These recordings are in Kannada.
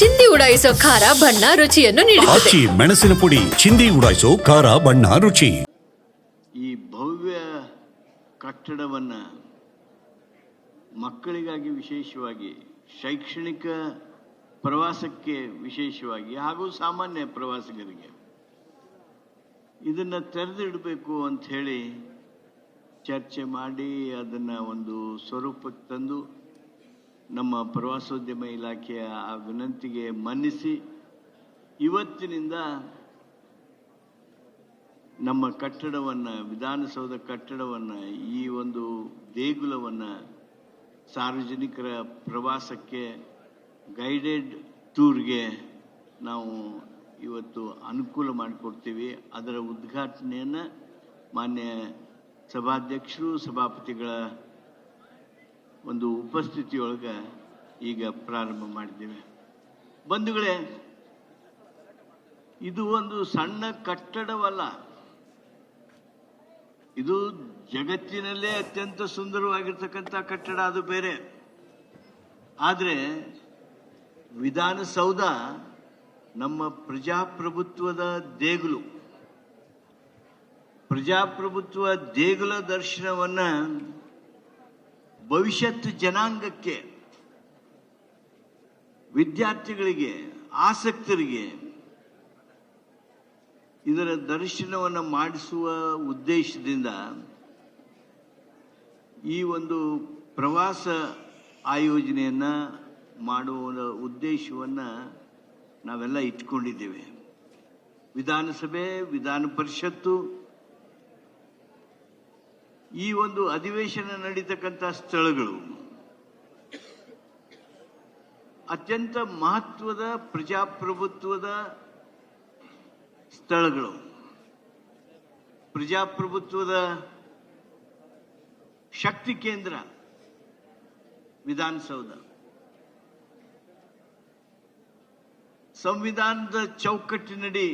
ಚಿಂದಿ ಉಡಾಯಿಸೋ ಖಾರ ಬಣ್ಣ ರುಚಿಯನ್ನು ನೀಡುತ್ತದೆ. ಆಚಿ ಮೆಣಸಿನ ಪುಡಿ ಚಿಂದಿ ಉಡಾಯಿಸೋ ಖಾರ ಬಣ್ಣ ರುಚಿ. ಈ ಭವ್ಯ ಕಟ್ಟಡವನ್ನು ಮಕ್ಕಳಿಗಾಗಿ ವಿಶೇಷವಾಗಿ ಶೈಕ್ಷಣಿಕ ಪ್ರವಾಸಕ್ಕೆ ವಿಶೇಷವಾಗಿ ಹಾಗೂ ಸಾಮಾನ್ಯ ಪ್ರವಾಸಿಗರಿಗೆ ಇದನ್ನು ತೆರೆದಿಡಬೇಕು ಅಂತ ಹೇಳಿ ಚರ್ಚೆ ಮಾಡಿ ಅದನ್ನು ಒಂದು ಸ್ವರೂಪಕ್ಕೆ ತಂದು ನಮ್ಮ ಪ್ರವಾಸೋದ್ಯಮ ಇಲಾಖೆಯ ಆ ವಿನಂತಿಗೆ ಮನ್ನಿಸಿ ಇವತ್ತಿನಿಂದ ನಮ್ಮ ಕಟ್ಟಡವನ್ನು, ವಿಧಾನಸೌಧ ಕಟ್ಟಡವನ್ನು, ಈ ಒಂದು ದೇಗುಲವನ್ನು ಸಾರ್ವಜನಿಕರ ಪ್ರವಾಸಕ್ಕೆ ಗೈಡೆಡ್ ಟೂರ್ಗೆ ನಾವು ಇವತ್ತು ಅನುಕೂಲ ಮಾಡಿಕೊಡ್ತೀವಿ. ಅದರ ಉದ್ಘಾಟನೆಯನ್ನು ಮಾನ್ಯ ಸಭಾಧ್ಯಕ್ಷರು, ಸಭಾಪತಿಗಳ ಒಂದು ಉಪಸ್ಥಿತಿಯೊಳಗೆ ಈಗ ಪ್ರಾರಂಭ ಮಾಡಿದ್ದೇವೆ. ಬಂಧುಗಳೇ, ಇದು ಒಂದು ಸಣ್ಣ ಕಟ್ಟಡವಲ್ಲ. ಇದು ಜಗತ್ತಿನಲ್ಲೇ ಅತ್ಯಂತ ಸುಂದರವಾಗಿರ್ತಕ್ಕಂಥ ಕಟ್ಟಡ, ಅದು ಬೇರೆ. ಆದರೆ ವಿಧಾನಸೌಧ ನಮ್ಮ ಪ್ರಜಾಪ್ರಭುತ್ವದ ದೇಗುಲು. ಪ್ರಜಾಪ್ರಭುತ್ವ ದೇಗುಲ ದರ್ಶನವನ್ನ ಭವಿಷ್ಯತ್ ಜನಾಂಗಕ್ಕೆ ವಿದ್ಯಾರ್ಥಿಗಳಿಗೆ, ಆಸಕ್ತರಿಗೆ ಇದರ ದರ್ಶನವನ್ನು ಮಾಡಿಸುವ ಉದ್ದೇಶದಿಂದ ಈ ಒಂದು ಪ್ರವಾಸ ಆಯೋಜನೆಯನ್ನ ಮಾಡುವ ಉದ್ದೇಶವನ್ನು ನಾವೆಲ್ಲ ಇಟ್ಕೊಂಡಿದ್ದೇವೆ. ವಿಧಾನಸಭೆ, ವಿಧಾನ ಪರಿಷತ್ತು ಈ ಒಂದು ಅಧಿವೇಶನ ನಡೀತಕ್ಕಂಥ ಸ್ಥಳಗಳು ಅತ್ಯಂತ ಮಹತ್ವದ ಪ್ರಜಾಪ್ರಭುತ್ವದ ಸ್ಥಳಗಳು. ಪ್ರಜಾಪ್ರಭುತ್ವದ ಶಕ್ತಿ ಕೇಂದ್ರ ವಿಧಾನಸೌಧ. ಸಂವಿಧಾನದ ಚೌಕಟ್ಟಿನಡಿ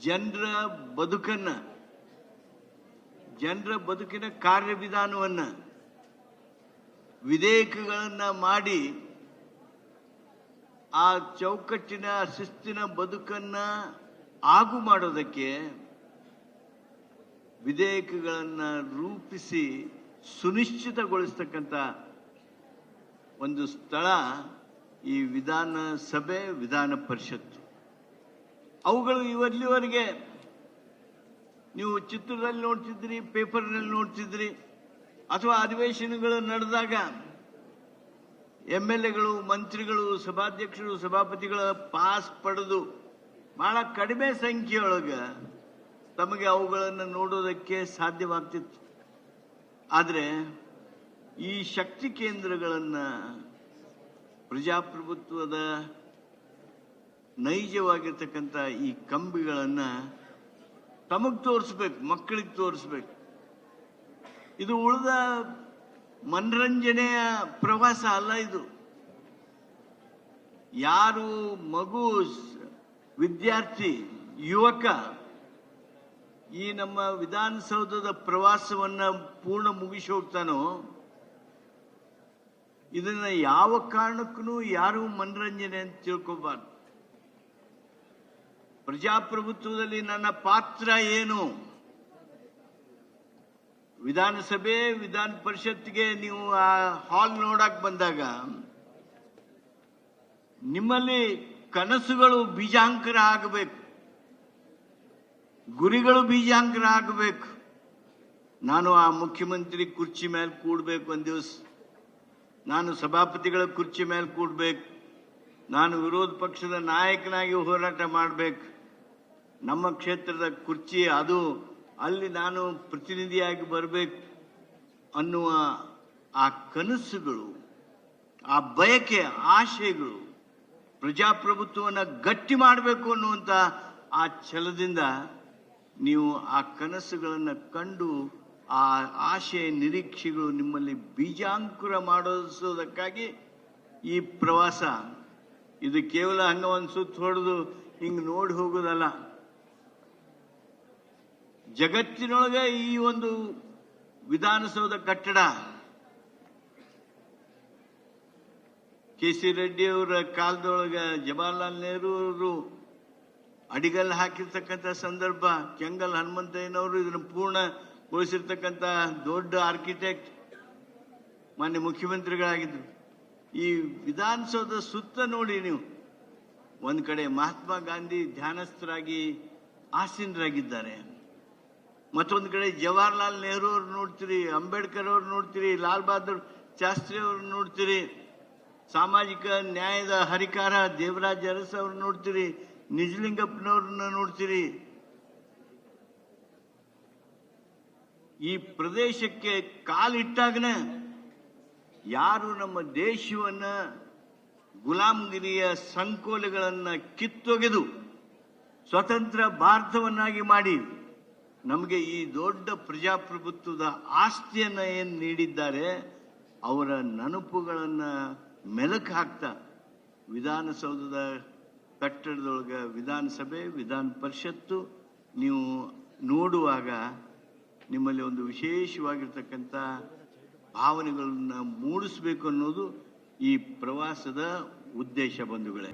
ಜನರ ಬದುಕನ್ನ ಜನರ ಬದುಕಿನ ಕಾರ್ಯವಿಧಾನವನ್ನು ವಿಧೇಯಕಗಳನ್ನು ಮಾಡಿ ಆ ಚೌಕಟ್ಟಿನ ಶಿಸ್ತಿನ ಬದುಕನ್ನು ಆಗು ಮಾಡೋದಕ್ಕೆ ವಿಧೇಯಕಗಳನ್ನು ರೂಪಿಸಿ ಸುನಿಶ್ಚಿತಗೊಳಿಸ್ತಕ್ಕಂಥ ಒಂದು ಸ್ಥಳ ಈ ವಿಧಾನಸಭೆ ವಿಧಾನ ಪರಿಷತ್ತು. ಅವುಗಳು ಇವಲ್ಲಿವರೆಗೆ ನೀವು ಚಿತ್ರದಲ್ಲಿ ನೋಡ್ತಿದ್ರಿ, ಪೇಪರ್ನಲ್ಲಿ ನೋಡ್ತಿದ್ರಿ, ಅಥವಾ ಅಧಿವೇಶನಗಳು ನಡೆದಾಗ ಎಂ ಎಲ್ ಎಗಳು ಮಂತ್ರಿಗಳು, ಸಭಾಧ್ಯಕ್ಷರು, ಸಭಾಪತಿಗಳ ಪಾಸ್ ಪಡೆದು ಬಹಳ ಕಡಿಮೆ ಸಂಖ್ಯೆಯೊಳಗ ತಮಗೆ ಅವುಗಳನ್ನು ನೋಡೋದಕ್ಕೆ ಸಾಧ್ಯವಾಗ್ತಿತ್ತು. ಆದರೆ ಈ ಶಕ್ತಿ ಕೇಂದ್ರಗಳನ್ನು ಪ್ರಜಾಪ್ರಭುತ್ವದ ನೈಜವಾಗಿರ್ತಕ್ಕಂಥ ಈ ಕಂಬಿಗಳನ್ನು ತಮಗ್ ತೋರಿಸ್ಬೇಕು, ಮಕ್ಕಳಿಗೆ ತೋರಿಸ್ಬೇಕು. ಇದು ಉಳಿದ ಮನರಂಜನೆಯ ಪ್ರವಾಸ ಅಲ್ಲ ಇದು. ಯಾರು ಮಗು, ವಿದ್ಯಾರ್ಥಿ, ಯುವಕ ಈ ನಮ್ಮ ವಿಧಾನಸೌಧದ ಪ್ರವಾಸವನ್ನ ಪೂರ್ಣ ಮುಗಿಸಿ ಹೋಗ್ತಾನೋ, ಇದನ್ನ ಯಾವ ಕಾರಣಕ್ಕೂ ಯಾರು ಮನರಂಜನೆ ಅಂತ ತಿಳ್ಕೊಬಾರ್ದು. ಪ್ರಜಾಪ್ರಭುತ್ವದಲ್ಲಿ ನನ್ನ ಪಾತ್ರ ಏನು? ವಿಧಾನಸಭೆ, ವಿಧಾನ ಪರಿಷತ್ಗೆ ನೀವು ಆ ಹಾಲ್ ನೋಡಕ್ ಬಂದಾಗ ನಿಮ್ಮಲ್ಲಿ ಕನಸುಗಳು ಬೀಜಾಂಕರ ಆಗಬೇಕು. ಗುರಿಗಳು ಬೀಜಾಂಕರ ಆಗಬೇಕು. ನಾನು ಆ ಮುಖ್ಯಮಂತ್ರಿ ಕುರ್ಚಿ ಮೇಲೆ ಕೂಡಬೇಕು ಒಂದ್ ದಿವಸ. ನಾನು ಸಭಾಪತಿಗಳ ಕುರ್ಚಿ ಮೇಲೆ ಕೂಡಬೇಕು. ನಾನು ವಿರೋಧ ಪಕ್ಷದ ನಾಯಕನಾಗಿ ಹೋರಾಟ ಮಾಡಬೇಕು. ನಮ್ಮ ಕ್ಷೇತ್ರದ ಕುರ್ಚಿ ಅದು ಅಲ್ಲಿ ನಾನು ಪ್ರತಿನಿಧಿಯಾಗಿ ಬರಬೇಕು ಅನ್ನುವ ಆ ಕನಸುಗಳು, ಆ ಬಯಕೆ, ಆಶಯಗಳು ಪ್ರಜಾಪ್ರಭುತ್ವವನ್ನು ಗಟ್ಟಿ ಮಾಡಬೇಕು ಅನ್ನುವಂಥ ಆ ಛಲದಿಂದ ನೀವು ಆ ಕನಸುಗಳನ್ನು ಕಂಡು ಆ ಆಶೆ ನಿರೀಕ್ಷೆಗಳು ನಿಮ್ಮಲ್ಲಿ ಬೀಜಾಂಕುರ ಮಾಡಿಸೋದಕ್ಕಾಗಿ ಈ ಪ್ರವಾಸ. ಇದು ಕೇವಲ ಹಂಗ ಒಂದು ಸುತ್ತ ಹೊಡೆದು ಹಿಂಗೆ ನೋಡಿ ಹೋಗೋದಲ್ಲ. ಜಗತ್ತಿನೊಳಗೆ ಈ ಒಂದು ವಿಧಾನಸೌಧ ಕಟ್ಟಡ ಕೆ ಸಿ ರೆಡ್ಡಿಯವರ ಕಾಲದೊಳಗ ಜವಾಹರ್ಲಾಲ್ ನೆಹರು ಅವರು ಅಡಿಗಲ್ ಹಾಕಿರ್ತಕ್ಕಂಥ ಸಂದರ್ಭ, ಕೆಂಗಲ್ ಹನುಮಂತಯ್ಯನವರು ಇದನ್ನು ಪೂರ್ಣಗೊಳಿಸಿರ್ತಕ್ಕಂಥ ದೊಡ್ಡ ಆರ್ಕಿಟೆಕ್ಟ್ ಮಾನ್ಯ ಮುಖ್ಯಮಂತ್ರಿಗಳಾಗಿದ್ದರು. ಈ ವಿಧಾನಸೌಧ ಸುತ್ತ ನೋಡಿ ನೀವು, ಒಂದು ಕಡೆ ಮಹಾತ್ಮ ಗಾಂಧಿ ಧ್ಯಾನಸ್ಥರಾಗಿ ಆಸೀನರಾಗಿದ್ದಾರೆ ಮತ್ತೊಂದು ಕಡೆ ಜವಾಹರ್ಲಾಲ್ ನೆಹರು ಅವ್ರು ನೋಡ್ತೀರಿ, ಅಂಬೇಡ್ಕರ್ ಅವ್ರು ನೋಡ್ತೀರಿ, ಲಾಲ್ ಬಹದ್ದೂರ್ ಶಾಸ್ತ್ರಿ ಅವ್ರು ನೋಡ್ತೀರಿ, ಸಾಮಾಜಿಕ ನ್ಯಾಯದ ಹರಿಕಾರ ದೇವರಾಜ್ ಅರಸ್ ಅವ್ರು ನೋಡ್ತೀರಿ, ನಿಜಲಿಂಗಪ್ಪನವ್ರನ್ನ ನೋಡ್ತೀರಿ. ಈ ಪ್ರದೇಶಕ್ಕೆ ಕಾಲಿಟ್ಟಾಗನ ಯಾರು ನಮ್ಮ ದೇಶವನ್ನ ಗುಲಾಮಗಿರಿಯ ಸಂಕೋಲೆಗಳನ್ನ ಕಿತ್ತೊಗೆದು ಸ್ವತಂತ್ರ ಭಾರತವನ್ನಾಗಿ ಮಾಡಿ ನಮಗೆ ಈ ದೊಡ್ಡ ಪ್ರಜಾಪ್ರಭುತ್ವದ ಆಸ್ತಿಯನ್ನು ಏನು ನೀಡಿದ್ದಾರೆ, ಅವರ ನೆನಪುಗಳನ್ನು ಮೆಲುಕು ಹಾಕ್ತಾ, ವಿಧಾನಸೌಧದ ಕಟ್ಟಡದೊಳಗ ವಿಧಾನಸಭೆ, ವಿಧಾನ ಪರಿಷತ್ತು, ನೀವು ನೋಡುವಾಗ ನಿಮ್ಮಲ್ಲಿ ಒಂದು ವಿಶೇಷವಾಗಿರ್ತಕ್ಕಂಥ ಭಾವನೆಗಳನ್ನು ಮೂಡಿಸ್ಬೇಕು ಅನ್ನೋದು ಈ ಪ್ರವಾಸದ ಉದ್ದೇಶ ಬಂಧುಗಳೇ.